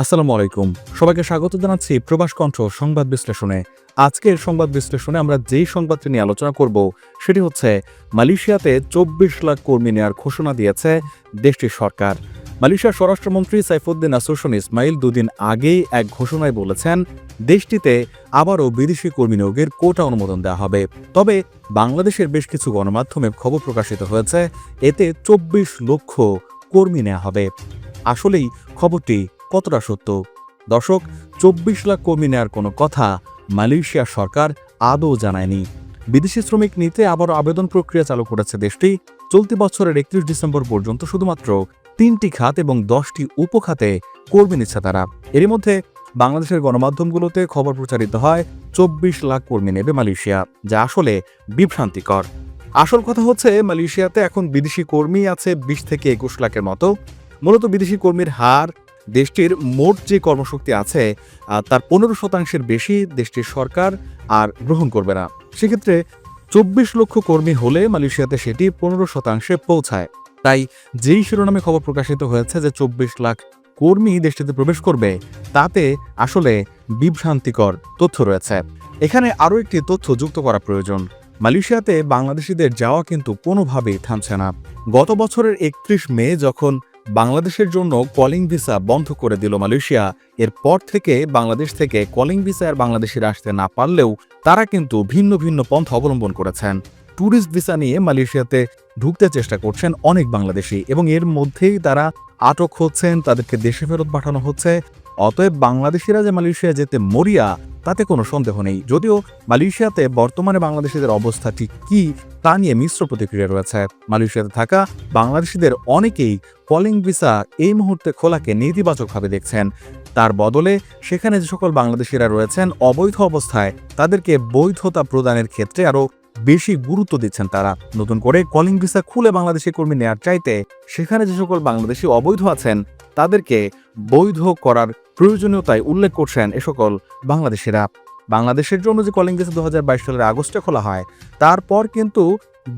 আসসালামু আলাইকুম। সবাইকে স্বাগত জানাচ্ছি প্রবাস কণ্ঠ সংবাদ বিশ্লেষণে। আজকের সংবাদ বিশ্লেষণে আমরা যেই সংবাদটি নিয়ে আলোচনা করব, সেটি হচ্ছে, মালয়েশিয়াতে চব্বিশ লাখ কর্মী নেওয়ার ঘোষণা দিয়েছে দেশটির সরকার। মালয়েশিয়ার স্বরাষ্ট্রমন্ত্রী সাইফুদ্দিন আসুসন ইসমাইল দুদিন আগেই এক ঘোষণায় বলেছেন, দেশটিতে আবারও বিদেশি কর্মী নিয়োগের কোটা অনুমোদন দেওয়া হবে। তবে বাংলাদেশের বেশ কিছু গণমাধ্যমে খবর প্রকাশিত হয়েছে, এতে চব্বিশ লক্ষ কর্মী নেওয়া হবে। আসলেই খবরটি কতটা সত্য? দর্শক, চব্বিশ লাখ কর্মী নেওয়ার কোনো কথা মালয়েশিয়া সরকার আদৌ জানায়নি। বিদেশি শ্রমিক নিতে আবার আবেদন প্রক্রিয়া চালু করেছে দেশটি। চলতি বছরের একত্রিশ ডিসেম্বর পর্যন্ত শুধুমাত্র তিনটি খাত এবং দশটি উপখাতে কর্মী নিচ্ছে তারা। এরই মধ্যে বাংলাদেশের গণমাধ্যমগুলোতে খবর প্রচারিত হয়, চব্বিশ লাখ কর্মী নেবে মালয়েশিয়া, যা আসলে বিভ্রান্তিকর। আসল কথা হচ্ছে, মালয়েশিয়াতে এখন বিদেশি কর্মী আছে বিশ থেকে একুশ লাখের মতো। মূলত বিদেশি কর্মীর হার দেশটির মোট যে কর্মশক্তি আছে তার পনেরো শতাংশের বেশি দেশটির সরকার আর গ্রহণ করবে না। সেক্ষেত্রে চব্বিশ লক্ষ কর্মী হলে মালয়েশিয়াতে সেটি পনেরো শতাংশে পৌঁছায়। তাই যেই শিরোনামে খবর প্রকাশিত হয়েছে যে চব্বিশ লাখ কর্মী দেশটিতে প্রবেশ করবে, তাতে আসলে বিভ্রান্তিকর তথ্য রয়েছে। এখানে আরও একটি তথ্য যুক্ত করা প্রয়োজন। মালয়েশিয়াতে বাংলাদেশিদের যাওয়া কিন্তু কোনোভাবেই থামছে না। গত বছরের একত্রিশ মে যখন বাংলাদেশের জন্য কলিং ভিসা বন্ধ করে দিল মালয়েশিয়া। এরপর থেকে বাংলাদেশ থেকে কলিং ভিসা আর বাংলাদেশিরা আসতে না পারলেও তারা কিন্তু ভিন্ন ভিন্ন পন্থা অবলম্বন করেছেন। ট্যুরিস্ট ভিসা নিয়ে মালয়েশিয়াতে ঢুকতে চেষ্টা করছেন অনেক বাংলাদেশি এবং এর মধ্যেই তারা আটক হচ্ছেন, তাদেরকে দেশে ফেরত পাঠানো হচ্ছে। অতএব বাংলাদেশিরা যে মালয়েশিয়া যেতে মরিয়া তাতে কোনো সন্দেহ নেই। যদিও মালয়েশিয়াতে বর্তমানে বাংলাদেশিদের অবস্থা ঠিক কি, তা নিয়ে মিশ্র প্রতিক্রিয়া রয়েছে। মালয়েশিয়াতে থাকা বাংলাদেশিদের অনেকেই কলিং ভিসা এই মুহূর্তে খোলাকে নেতিবাচকভাবে দেখছেন। তার বদলে সেখানে যে সকল বাংলাদেশিরা রয়েছেন, অবৈধ অবস্থায় তাদেরকে বৈধতা প্রদানের ক্ষেত্রে আরও বেশি গুরুত্ব দিচ্ছেন তারা। নতুন করে কলিং ভিসা খুলে বাংলাদেশি কর্মী নেয়ার চাইতে সেখানে যে সকল বাংলাদেশি অবৈধ আছেন, তাদেরকে বৈধ করার প্রয়োজনীয়তায় উল্লেখ করছেন এ সকল বাংলাদেশিরা। বাংলাদেশের জন্য যে কলিং ভিসা দু সালের আগস্টে খোলা হয়, তারপর কিন্তু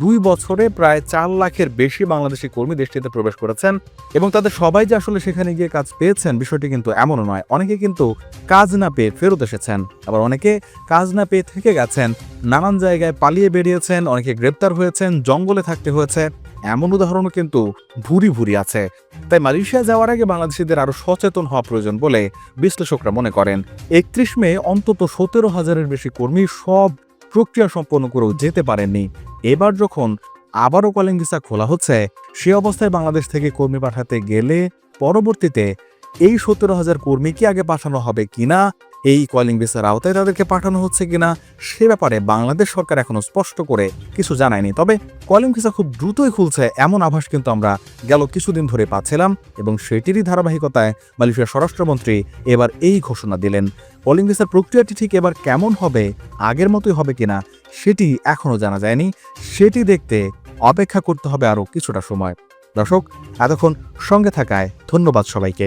দুই বছরে প্রায় চার লাখের বেশি বাংলাদেশি কর্মী দেশটিতে প্রবেশ করেছেন এবং তাদের সবাই যে আসলে সেখানে গিয়ে কাজ পেয়েছেন বিষয়টি কিন্তু এমনও নয়। অনেকে কিন্তু কাজ না পেয়ে ফেরত এসেছেন, আবার অনেকে কাজ না পেয়ে থেকে গেছেন, নানান জায়গায় পালিয়ে বেরিয়েছেন, অনেকে গ্রেপ্তার হয়েছেন, জঙ্গলে থাকতে হয়েছে। এমন উদাহরণও কিন্তু ভুরি ভুরি আছে। তাই মালয়েশিয়া যাওয়ার আগে বাংলাদেশিদের আরও সচেতন হওয়া প্রয়োজন বলে বিশ্লেষকরা মনে করেন। একত্রিশ মে অন্তত সতেরো হাজারের বেশি কর্মী সব প্রক্রিয়া সম্পন্ন করেও যেতে পারেননি। এবার যখন আবারও কলিং ভিসা খোলা হচ্ছে, সে অবস্থায় বাংলাদেশ থেকে কর্মী পাঠাতে গেলে পরবর্তীতে এই সতেরো হাজার কর্মীকে আগে পাঠানো হবে কিনা এই কলিং ভিসার আওতায় তাদেরকে পাঠানো হচ্ছে কিনা সে ব্যাপারে বাংলাদেশ সরকার এখনও স্পষ্ট করে কিছু জানায়নি। তবে কলিং ভিসা খুব দ্রুতই খুলছে এমন আভাস কিন্তু আমরা গেল কিছুদিন ধরে পাচ্ছিলাম এবং সেটিরই ধারাবাহিকতায় মালয়েশিয়ার স্বরাষ্ট্রমন্ত্রী এবার এই ঘোষণা দিলেন। কলিং ভিসার প্রক্রিয়াটি ঠিক এবার কেমন হবে, আগের মতোই হবে কিনা সেটি এখনও জানা যায়নি। সেটি দেখতে অপেক্ষা করতে হবে আরও কিছুটা সময়। দর্শক, এতক্ষণ সঙ্গে থাকায় ধন্যবাদ সবাইকে।